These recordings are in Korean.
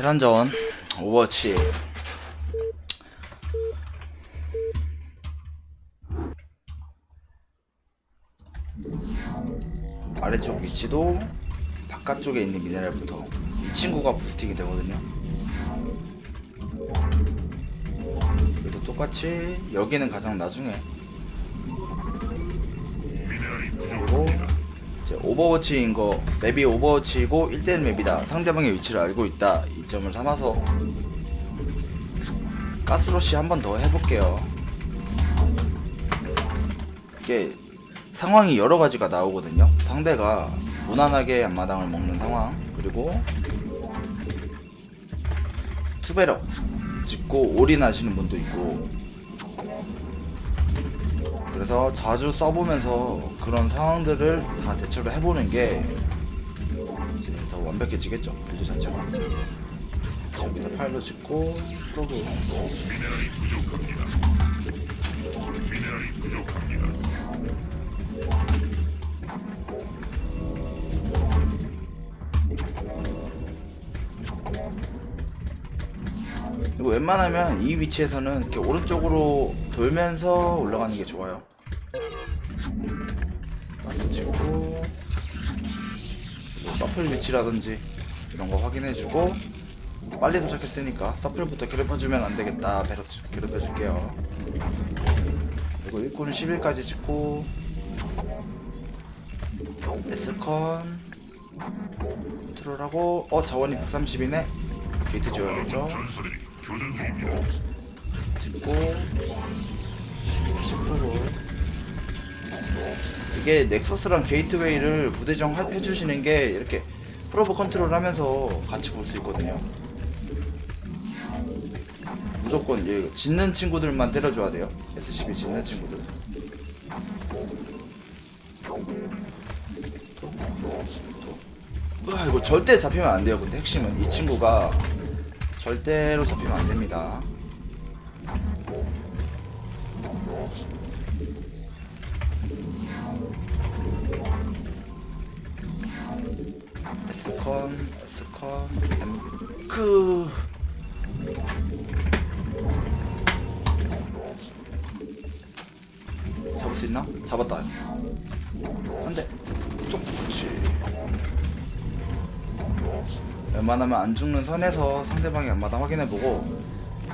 테란전 오버워치. 아래쪽 위치도 바깥쪽에 있는 미네랄부터 이 친구가 부스팅이 되거든요. 똑같이 여기는 가장 나중에 오버워치인 거 맵이 오버워치이고 1대1 맵이다. 상대방의 위치를 알고 있다. 이 점을 삼아서 가스러시 한 번 더 해볼게요. 이게 상황이 여러 가지가 나오거든요. 상대가 무난하게 앞마당을 먹는 상황. 그리고 투베럭 짓고 올인하시는 분도 있고 그래서 자주 써보면서 그런 상황들을 다 대처를 해보는 게 이제 더 완벽해지겠죠 빌드 자체가 자, 여기다 파일로 짓고 프로그 그리고 웬만하면 이 위치에서는 이렇게 오른쪽으로 돌면서 올라가는 게 좋아요. 찍고 뭐 서플 위치라든지 이런 거 확인해주고 빨리 도착했으니까 서플부터 괴롭혀주면 안 되겠다. 배로 괴롭혀줄게요. 그리고 일꾼 10일까지 찍고 에스컨 컨트롤하고 어 자원이 130이네 게이트 중입니다. 찍고 10% 이게 넥서스랑 게이트웨이를 부대정 하- 해주시는 게 이렇게 프로브 컨트롤 하면서 같이 볼 수 있거든요. 무조건 얘 짓는 친구들만 때려줘야 돼요. SCP 짓는 친구들. 으아, 이거 절대 잡히면 안 돼요. 근데 핵심은 이 친구가 절대로 잡히면 안 됩니다 에스컨 에스컨 엠크 잡을 수 있나? 잡았다. 한대. 쏙 그렇지 웬만하면 안 죽는 선에서 상대방의 앞마당 확인해보고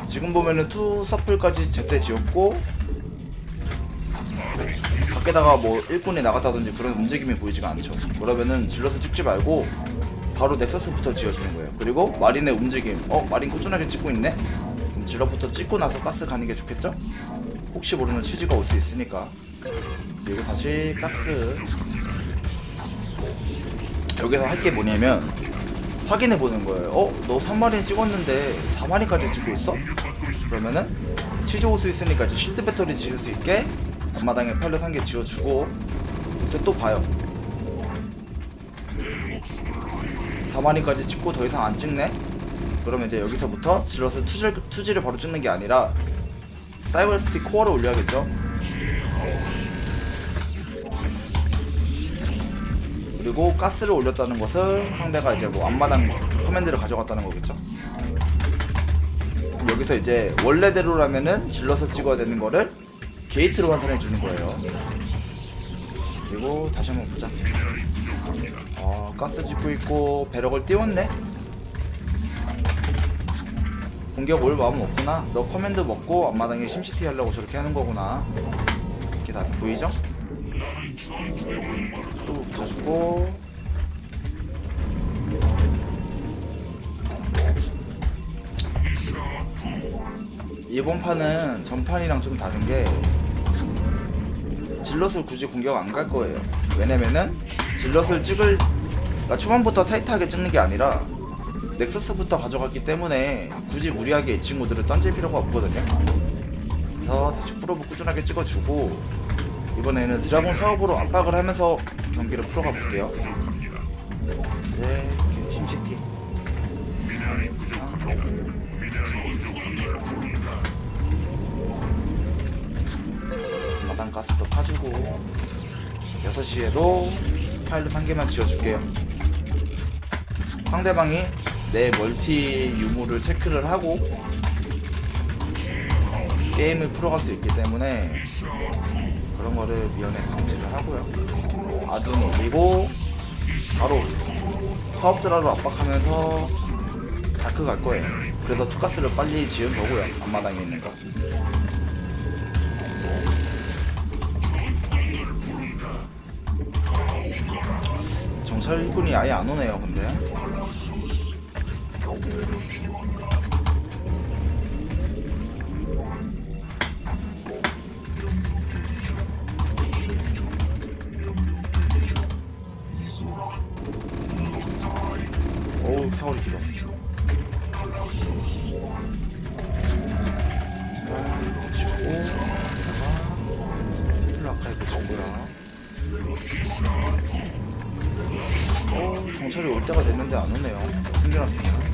지금 보면은 투 서플까지 제때 지었고 밖에다가 뭐 일꾼이 나갔다든지 그런 움직임이 보이지가 않죠. 그러면은 질러서 찍지 말고 바로 넥서스부터 지어주는 거예요. 그리고 마린의 움직임. 어 마린 꾸준하게 찍고 있네? 그럼 질러부터 찍고 나서 가스 가는 게 좋겠죠? 혹시 모르는 치즈가 올 수 있으니까. 그리고 다시 가스. 여기서 할 게 뭐냐면 확인해 보는 거예요. 어? 너 3마린 찍었는데 4마린까지 찍고 있어? 그러면은 치즈 올 수 있으니까 이제 실드 배터리 지을 수 있게 앞마당에 팔려 산개 지어주고. 또 봐요 4마리까지 찍고 더 이상 안 찍네? 그러면 이제 여기서부터 질러서 투지, 투지를 바로 찍는 게 아니라 사이버 스틱 코어를 올려야겠죠? 그리고 가스를 올렸다는 것은 상대가 이제 뭐 앞마당 커맨드를 가져갔다는 거겠죠? 여기서 이제 원래대로라면은 질러서 찍어야 되는 거를 게이트로 환산해 주는 거예요. 그리고 다시 한번 보자. 아, 가스 짓고 있고 배럭을 띄웠네. 공격 올 마음 없구나. 너 커맨드 먹고 앞마당에 심시티 하려고 저렇게 하는 거구나. 이렇게 다 보이죠? 또 붙여주고 이번 판은 전판이랑 좀 다른 게 질럿을 굳이 공격 안 갈 거예요. 왜냐면은 질럿을 찍을 그러니까 초반부터 타이트하게 찍는 게 아니라 넥서스부터 가져갔기 때문에 굳이 무리하게 이 친구들을 던질 필요가 없거든요. 그래서 다시 프로브 꾸준하게 찍어주고 이번에는 드라곤 사업으로 압박을 하면서 경기를 풀어가 볼게요. 네, 심시티. 마 가스도 파주고 6시에도 파일럿 한 개만 지어줄게요. 상대방이 내 멀티 유무를 체크를 하고 게임을 풀어갈 수 있기 때문에 그런 거를 미연에 방지를 하고요. 아둔 올리고 바로 사업들하러 압박하면서 다크 갈 거예요. 그래서 투가스를 빨리 지은 거고요. 앞마당에 있는 거. 정찰군이 아예 안 오네요, 근데. 어우, 사거리 길어. 아, 치고, 플라 아카이브 치고요. 어, 정찰이 올 때가 됐는데 안 오네요. 숨겨놨어요. 업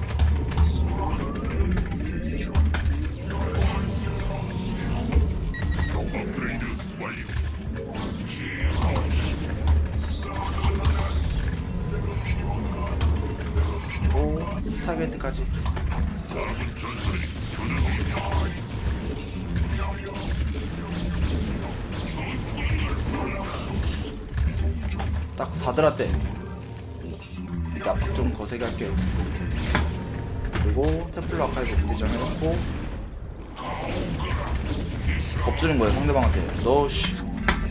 딱 4드라 때. 이제 압박 좀 거세게 할게요. 그리고 테플러 아카이브 부대장 해놓고. 겁주는 거예요 상대방한테. 너 씨,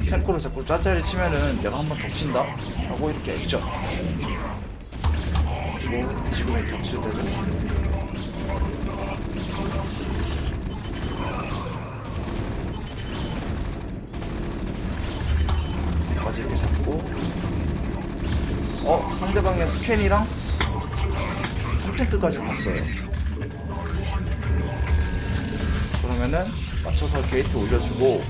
탱크로 자꾸 짜짜리 치면은 내가 한번 덮친다? 하고 이렇게 액죠. 그리고 지금이 덮칠 때도. 이렇게 잡고 어 상대방의 스캔이랑 3탱크까지 갔어요. 그러면은 맞춰서 게이트 올려주고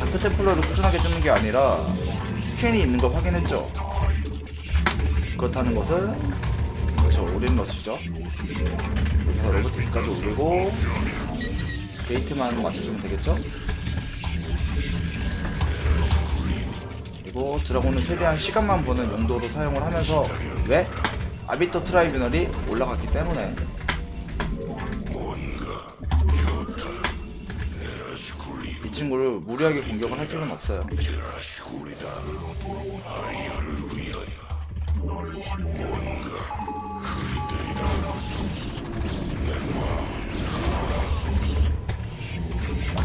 다크 템플러를 꾸준하게 뜨는 게 아니라 스캔이 있는 걸 확인했죠. 그렇다는 것은 저 오린 러시죠. 여기서 로보틱스까지 올리고 게이트만 맞춰주면 되겠죠 그리고 드라곤은 최대한 시간만 버는 용도로 사용을 하면서 왜? 아비터 트라이뷰널이 올라갔기 때문에. 이 친구를 무리하게 공격을 할 필요는 없어요.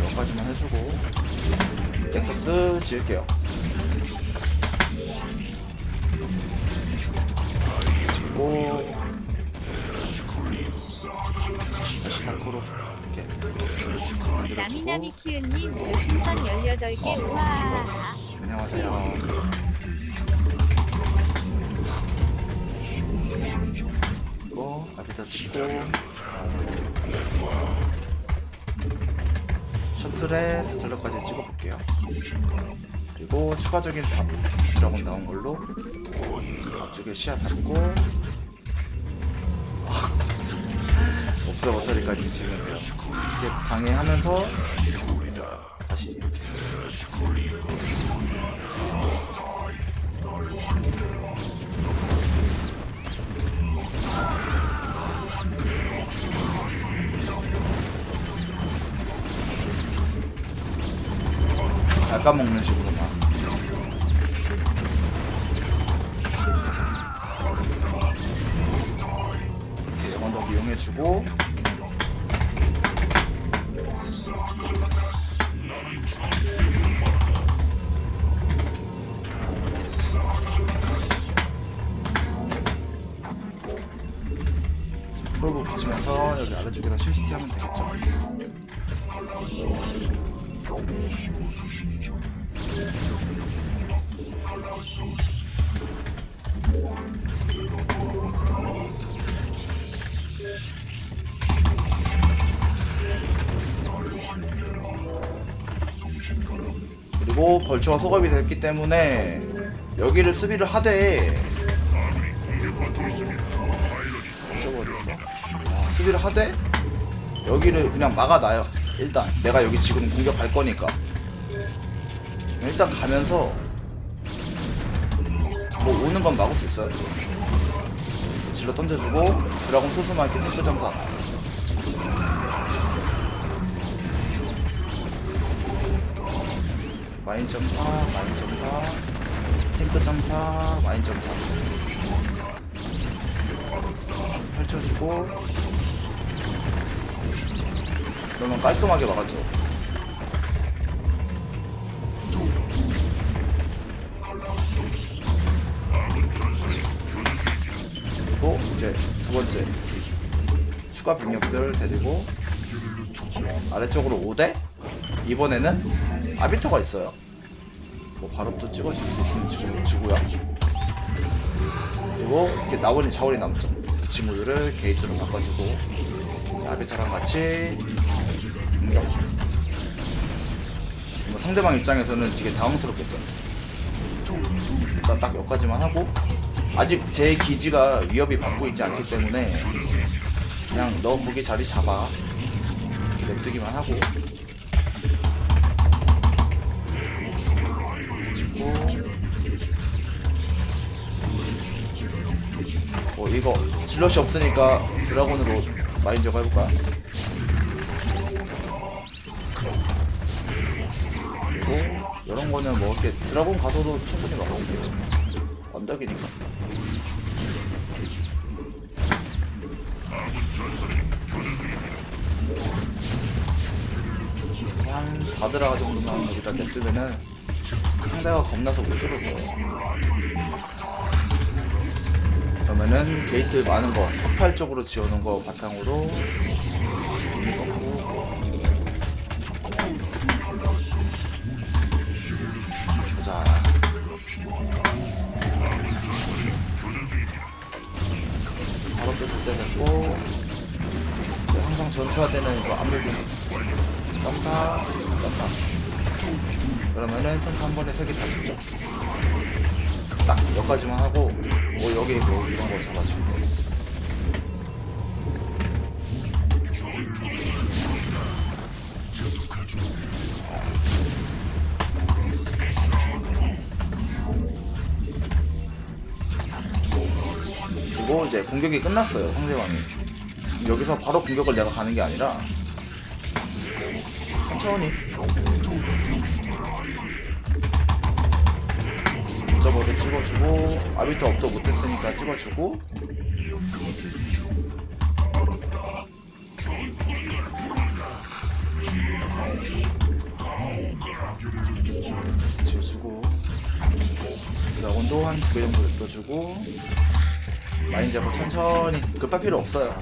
여기까지만 해주고 넥서스 지을게요 별풍선 18개. 우와. 안녕하세요. 그리고 아비터 치고 셔틀에 사철로까지 찍어볼게요. 그리고 추가적인 삽 드라곤 나온 걸로. 앞쪽에 시야 잡고 버터리까지 지으면 돼요. 이렇게 방해하면서 다시 이렇게. 약간 먹는 식으로만. 더 이용해주고 그리고 벌초가 소급이 됐기 때문에 여기를 수비를 하되? 아, 수비를 하되 여기를 그냥 막아놔요. 일단 내가 여기 지금 공격할 거니까. 일단 가면서 뭐 오는 건 막을 수 있어요. 질러 던져주고 드라곤 이렇게 탱크 점사. 마인 점사 마인 점사. 탱크 점사 마인 점사. 펼쳐주고 그러면 깔끔하게 막았죠? 그리고 이제 두 번째 추가 병력들 데리고 아래쪽으로 5대? 이번에는 아비터가 있어요. 뭐 발업도 찍어줄 수 있으면 지금 주고요. 그리고 이렇게 나머지 자원이 남죠. 그 친구들을 게이트로 바꿔주고 자, 아비터랑 같이 공격 뭐 상대방 입장에서는 되게 당황스럽겠죠. 일단 딱 여기까지만 하고 아직 제 기지가 위협이 받고 있지 않기 때문에 그냥 너 거기 자리 잡아. 냅두기만 하고. 어 이거 질럿이 없으니까 드라곤으로 마인저가 해볼까 이런 거는 뭐 이렇게 드라곤 가서도 충분히 되지 언덕이니까. 한 4드라 정도만 여기다 냅두면은 상대가 겁나서 못 들어올 거예요. 그러면은 게이트 많은 거 폭발 쪽으로 지어놓은 거 바탕으로 때 됐고 이제 항상 전투할 때는 이거 안물기 점사 점사 그러면은 탱크 한 번에 세개다 죽죠 딱 여기까지만 하고 뭐 여기 뭐 이런 거 잡아주고 그리고 이제 공격이 끝났어요 상대방이. 여기서 바로 공격을 내가 가는 게 아니라 천천히. 저버드 찍어주고 아비터 업도 못했으니까 찍어주고. 지어주고 드라곤도 한두개 정도 냅둬주고 마인 잡고 천천히 급할 필요 없어요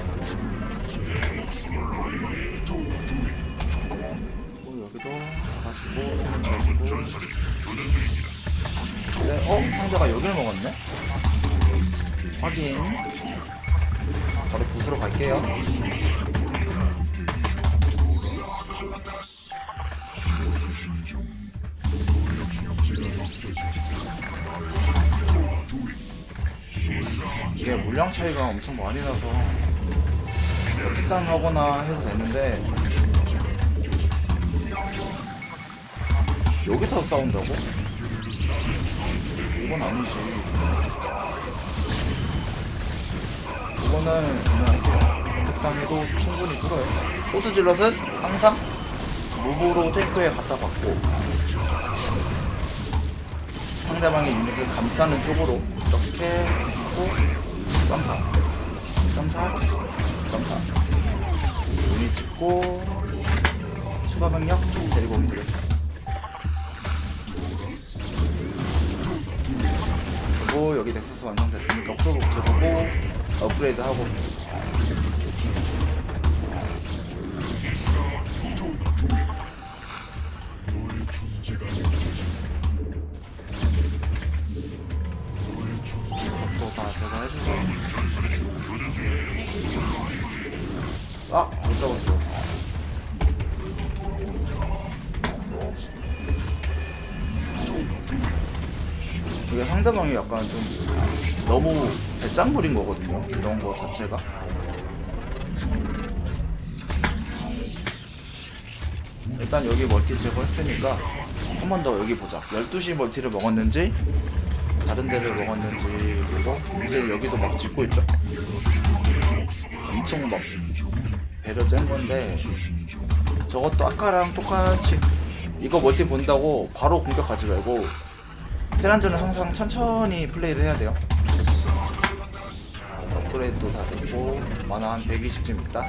그리고 여기도 잡아주고 지어주고 네, 어? 상대가 여기를 먹었네? 확인 바로 붓으로 갈게요 이게 물량 차이가 엄청 많이 나서 특단 하거나 해도 되는데 여기서 싸운다고? 이건 아니지. 이거는 그냥 적당해도 충분히 뚫어요. 포드 질럿은 항상 무브로 탱크에 갖다 받고 상대방의 유닛을 감싸는 쪽으로 이렇게 하고 점사, 점사, 점사. 유닛 찍고 추가 병력 데리고 되겠죠. 그리고 여기 넥서스 완성됐으니까 프로 붙여주고 업그레이드 하고 부린 거거든요. 이런 거 자체가. 일단 여기 멀티 제거했으니까 한 번 더 여기 보자. 12시 멀티를 먹었는지 다른 데를 먹었는지 그리고 이제 여기도 막 짓고 있죠 엄청 막 배려 짠 건데 저것도 아까랑 똑같이 이거 멀티 본다고 바로 공격하지 말고 테란전은 항상 천천히 플레이를 해야 돼요 업그레이드도 다 됐고 만화 한 120쯤 있다.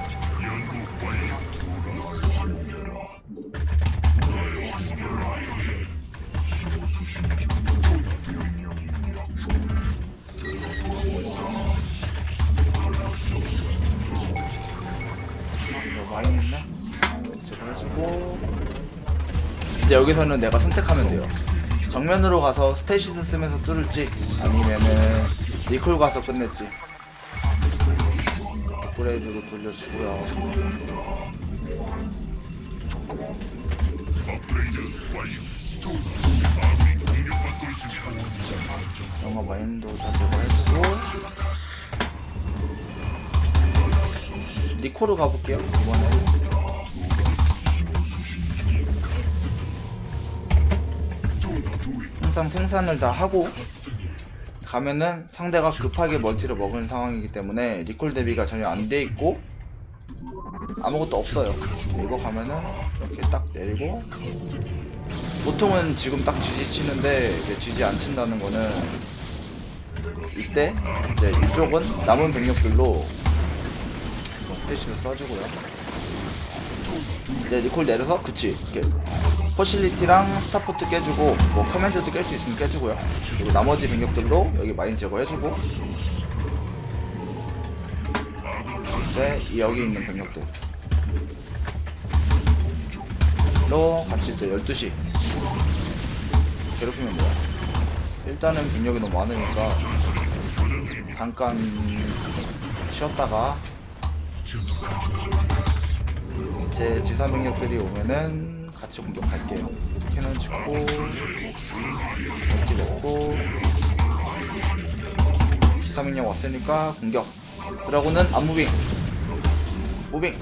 이거 많이 있나? 제거 해주고. 이제 여기서는 내가 선택하면 돼요. 정면으로 가서 스테이시스 쓰면서 뚫을지 아니면은 리콜 가서 끝냈지 업그레이드로 돌려주고요. 영어 마인도 다 제거해주고. 리코로 가볼게요 이번에. 항상 생산을 다 하고 가면은 상대가 급하게 멀티를 먹은 상황이기 때문에 리콜 대비가 전혀 안 돼 있고 아무것도 없어요. 이거 가면은 이렇게 딱 내리고 보통은 지금 딱 지지 치는데 이제 지지 안 친다는 거는 이때 이제 이쪽은 남은 병력들로 스테이시를 써주고요. 이제 리콜 내려서 그치? 이렇게 퍼실리티랑 스타포트 깨주고 뭐 커맨드도 깰 수 있으면 깨주고요. 그리고 나머지 병력들로 여기 마인 제거해주고. 이제 이 여기 있는 병력들 로 같이 이제 12시. 괴롭히면 돼요 일단은 병력이 너무 많으니까 잠깐 쉬었다가 제 지사 병력들이 오면은 같이 공격할게요. 캐논 찍고 지사 병력 왔으니까 공격. 드라곤은 안무빙. 무빙.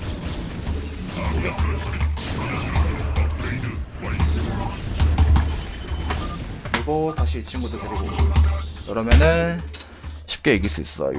무빙. 그리고 다시 이 친구들 데리고. 그러면은 쉽게 이길 수 있어요.